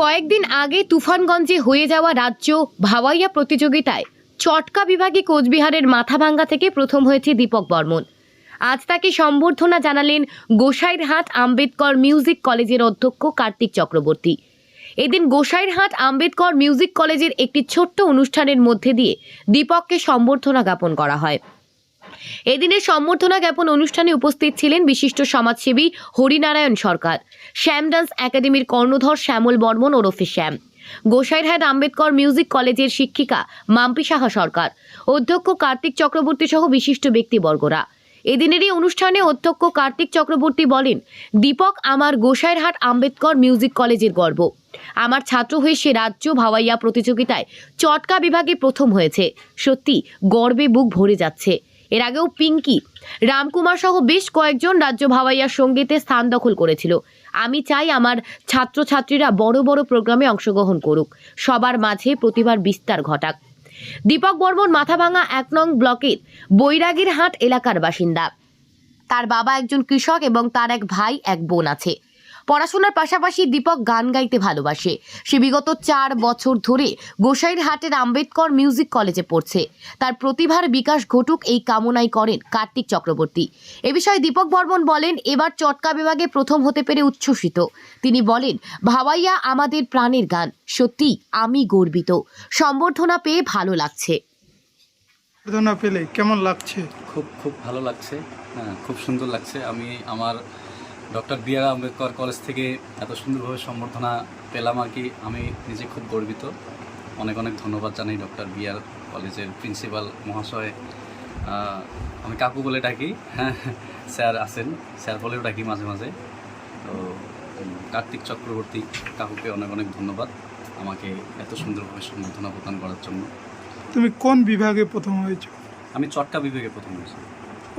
কয়েকদিন আগে তুফানগঞ্জে হয়ে যাওয়া রাজ্য ভাওয়াইয়া প্রতিযোগিতায় চটকা বিভাগে কোচবিহারের মাথাভাঙ্গা থেকে প্রথম হয়েছে দীপক বর্মন। আজ তাকে সম্বর্ধনা জানালেন গোসাইরহাট আম্বেদকর মিউজিক কলেজের অধ্যক্ষ কার্তিক চক্রবর্তী। এদিন গোসাইরহাট আম্বেদকর মিউজিক কলেজের একটি ছোট্ট অনুষ্ঠানের মধ্যে দিয়ে দীপককে সম্বর্ধনা জ্ঞাপন করা হয়। এদিনের সম্বর্ধনা জ্ঞাপন অনুষ্ঠানে উপস্থিত ছিলেন বিশিষ্ট সমাজসেবী হরিনারায়ণ সরকার, শ্যাম ডান্স একাডেমির কর্ণধর শ্যামল বর্মন ওরফে শ্যাম, গোসাইরহাট আম্বেদকর মিউজিক কলেজের শিক্ষিকা মাম্পি সাহা সরকার, অধ্যক্ষ কার্তিক চক্রবর্তী সহ বিশিষ্ট ব্যক্তিবর্গরা। এদিনের এই অনুষ্ঠানে অধ্যক্ষ কার্তিক চক্রবর্তী বলেন, দীপক আমার গোসাইরহাট আম্বেদকর মিউজিক কলেজের গর্ব। আমার ছাত্র হয়ে সে রাজ্য ভাওয়াইয়া প্রতিযোগিতায় চটকা বিভাগে প্রথম হয়েছে। সত্যি গর্বে বুক ভরে যাচ্ছে। এর আগেও পিঙ্কি। রামকুমার সহ বেশ কয়েকজন রাজ্য ভাওয়াইয়া সঙ্গীতে স্থান দখল করেছিল। আমি চাই আমার ছাত্রছাত্রীরা বড় বড় প্রোগ্রামে অংশগ্রহণ করুক। সবার মাঝে প্রতিভার বিস্তার ঘটাক। দীপক বর্মন, মাথাভাঙা এক নং ব্লকের বৈরাগীর হাট এলাকার বাসিন্দা। তার বাবা একজন কৃষক এবং তার এক ভাই এক বোন আছে। পড়াশোনার পাশাপাশি দীপক গান গাইতে ভালোবাসে। সে বিগত চার বছর ধরে গোসাইর হাটের আম্বেদকর মিউজিক কলেজে পড়ছে। তার প্রতিভার বিকাশ ঘটুক এই কামনাই করেন কার্তিক চক্রবর্তী। এ বিষয়ে দীপক বর্মন বলেন এবার চটকা বিভাগে প্রথম হতে পেরে উচ্ছ্বসিত। তিনি বলেন ভাওয়াইয়া আমাদের প্রাণের গান সত্যি আমি গর্বিত। সম্বর্ধনা পেয়ে ভালো লাগছে। পেলে কেমন লাগছে? খুব খুব ভালো লাগছে। হ্যাঁ খুব সুন্দর লাগছে। আমি আমার doctor B R Ambedkar college থেকে এত সুন্দরভাবে সম্বর্ধনা পেলাম আর কি। আমি নিজে খুব গর্বিত। অনেক অনেক ধন্যবাদ জানাই ডক্টর বি আর কলেজের প্রিন্সিপাল মহাশয়। আমি কাকু বলে ডাকি। হ্যাঁ স্যার আছেন। স্যার বলেও ডাকি মাঝে মাঝে। তো কার্তিক চক্রবর্তী কাকুকে অনেক অনেক ধন্যবাদ আমাকে এত সুন্দরভাবে সম্বর্ধনা প্রদান করার জন্য। তুমি কোন বিভাগে প্রথম হয়েছো? আমি চটকা বিভাগে প্রথম হয়েছি।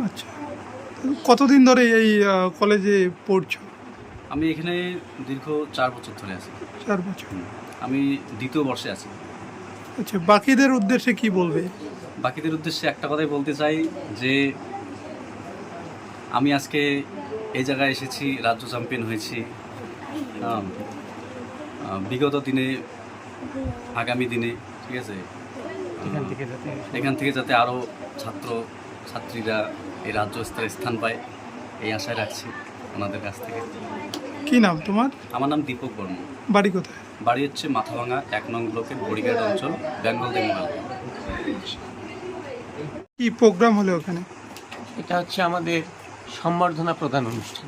আচ্ছা। কতদিন ধরে এই কলেজে পড়ছো? আমি এখানে দীর্ঘ চার বছর ধরে আছি। চার বছর। আমি দ্বিতীয় বর্ষে আছি। আচ্ছা বাকিদের উদ্দেশ্যে কি বলবে? বাকিদের উদ্দেশ্যে একটা কথাই বলতে চাই যে আমি আজকে এই জায়গায় এসেছি রাজ্য চ্যাম্পিয়ন হয়েছি। বিগত দিনে আগামী দিনে ঠিক আছে? এখান থেকে যাতে এখান থেকে যাতে আরও ছাত্র ছাত্রীরা এই রাজ্য স্তরে স্থান পায় এই আশায় রাখছি ওনাদের কাছ থেকে। কি নাম তোমার? আমার নাম দীপক বর্মন। বাড়ি কোথায়? বাড়ি হচ্ছে মাথাভাঙা এক নং ব্লকের বড়িঘাট অঞ্চল বেঙ্গল দেমোগাল কি প্রোগ্রাম হলো ওখানে? এটা হচ্ছে আমাদের সম্বর্ধনা প্রদান অনুষ্ঠান।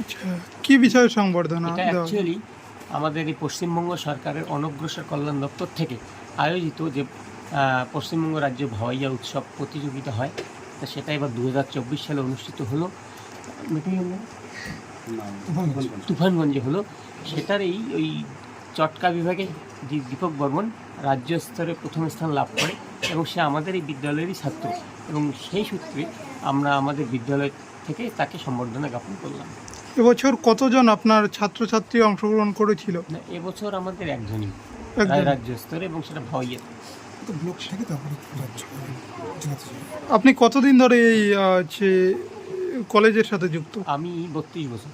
আচ্ছা কি বিষয়ে এটা দেওয়া অ্যাকচুয়ালি আমাদের এই পশ্চিমবঙ্গ সরকারের অনগ্রসর কল্যাণ দপ্তর থেকে আয়োজিত যে পশ্চিমবঙ্গ রাজ্য ভাওয়াইয়া উৎসব প্রতিযোগিতা হয়। তা সেটা এবার দু হাজার চব্বিশ সালে অনুষ্ঠিত হলো। তুফানগঞ্জে। হলো। সেটার এই ওই চটকা বিভাগে যে দীপক বর্মন রাজ্য স্তরে প্রথম স্থান লাভ করে এবং সে আমাদের এই বিদ্যালয়েরই ছাত্র এবং সেই সূত্রে আমরা আমাদের বিদ্যালয় থেকে তাকে সম্বর্ধনা জ্ঞাপন করলাম। এবছর কতজন আপনার ছাত্রছাত্রী অংশগ্রহণ করেছিল? না এবছর আমাদের একজনই। একজন। রাজ্য স্তরে এবং সেটা আপনি কতদিন ধরে এই হচ্ছে কলেজের সাথে যুক্ত? আমি বত্রিশ বছর।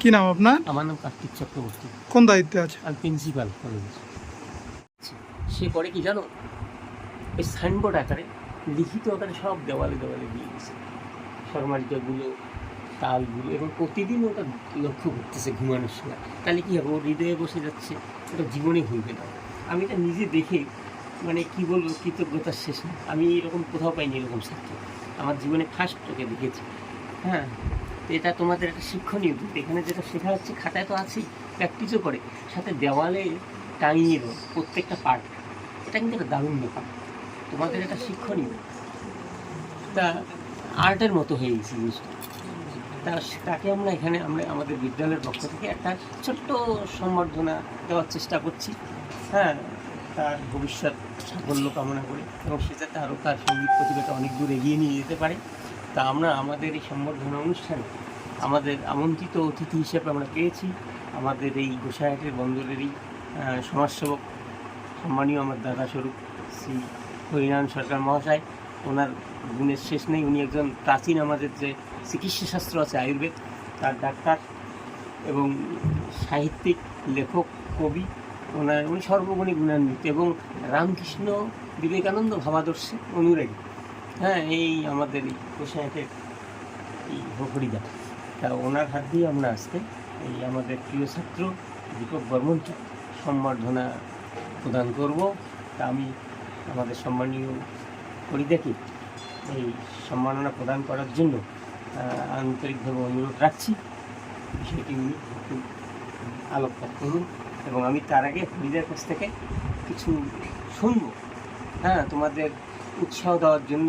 কি নাম আপনার? আমার নাম কার্তিক চক্রবর্তী। কোন দায়িত্বে আছে? আমি প্রিন্সিপাল কলেজের সে পরে কি জানো? এই সাইনবোর্ড আকারে লিখিত আকারে সব দেওয়ালে দেওয়ালে দিয়ে দিয়েছে। শর্মালিকাগুলো তালগুলো এবং প্রতিদিন ওটা লক্ষ্য করতেছে ঘুমানোর সময়। তাহলে কী হবে? ওর হৃদয়ে বসে যাচ্ছে ওটা জীবনে ভুলবে না। আমি এটা নিজে দেখে মানে কি বলব, কৃতজ্ঞতার শেষ নেই। আমি এরকম কোথাও পাইনি এরকম ছাত্র আমার জীবনে ফার্স্ট তোকে দেখেছি। হ্যাঁ? তো এটা তোমাদের একটা শিক্ষণীয় দিক। এখানে যেটা শেখা হচ্ছে, খাতায় তো আছেই প্র্যাকটিসও করে। সাথে দেওয়ালে টাঙিয়ে দেবো প্রত্যেকটা পার্ট এটা কিন্তু একটা দারুণ ব্যাপার। তোমাদের এটা শিক্ষণীয়। তা আর্টের মতো হয়ে গেছে জিনিসটা। তা তাকে আমরা এখানে আমরা আমাদের বিদ্যালয়ের পক্ষ থেকে একটা ছোট্ট সম্বর্ধনা দেওয়ার চেষ্টা করছি। হ্যাঁ তার ভবিষ্যৎ সাফল্য কামনা করে এবং সে যাতে আরও তার সংগীত প্রতিভাটা অনেক দূর এগিয়ে নিয়ে যেতে পারে। তা আমরা আমাদের এই সম্বর্ধনা অনুষ্ঠানে আমাদের আমন্ত্রিত অতিথি হিসেবে আমরা পেয়েছি। আমাদের এই গোসাইহাটের বন্দরেরই সমাজসেবক, সম্মানীয় আমার দাদা স্বরূপ শ্রী হরিনারায়ণ সরকার মহাশয়। ওনার গুণের শেষ নেই। উনি একজন প্রাচীন আমাদের যে চিকিৎসা শাস্ত্র আছে আয়ুর্বেদ, তার ডাক্তার এবং সাহিত্যিক, লেখক, কবি। ওনার, উনি সর্বগুণী গুণান্বিত এবং রামকৃষ্ণ বিবেকানন্দ ভাবাদর্শে অনুরাগী। হ্যাঁ এই আমাদের এই কোষায়তের এই হরিদা তা ওনার হাত দিয়ে আমরা আজকে এই আমাদের প্রিয় ছাত্র দীপক বর্মনকে সম্বর্ধনা প্রদান করব। তা আমি আমাদের সম্মানীয় হরিদাকে এই সম্মাননা প্রদান করার জন্য আন্তরিকভাবে অনুরোধ রাখছি। বিষয়টি উনি একটু আলোকপাত করুন এবং আমি তার আগে হরিদার কাছ থেকে কিছু শুনব হ্যাঁ তোমাদের উৎসাহ দেওয়ার জন্য।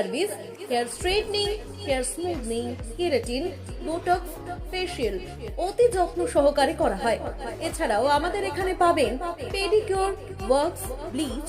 service hair straightening hair smoothing keratin botox facial অতি যত্ন সহকারে করা হয়। এছাড়াও আমাদের এখানে পাবেন pedicure works bleach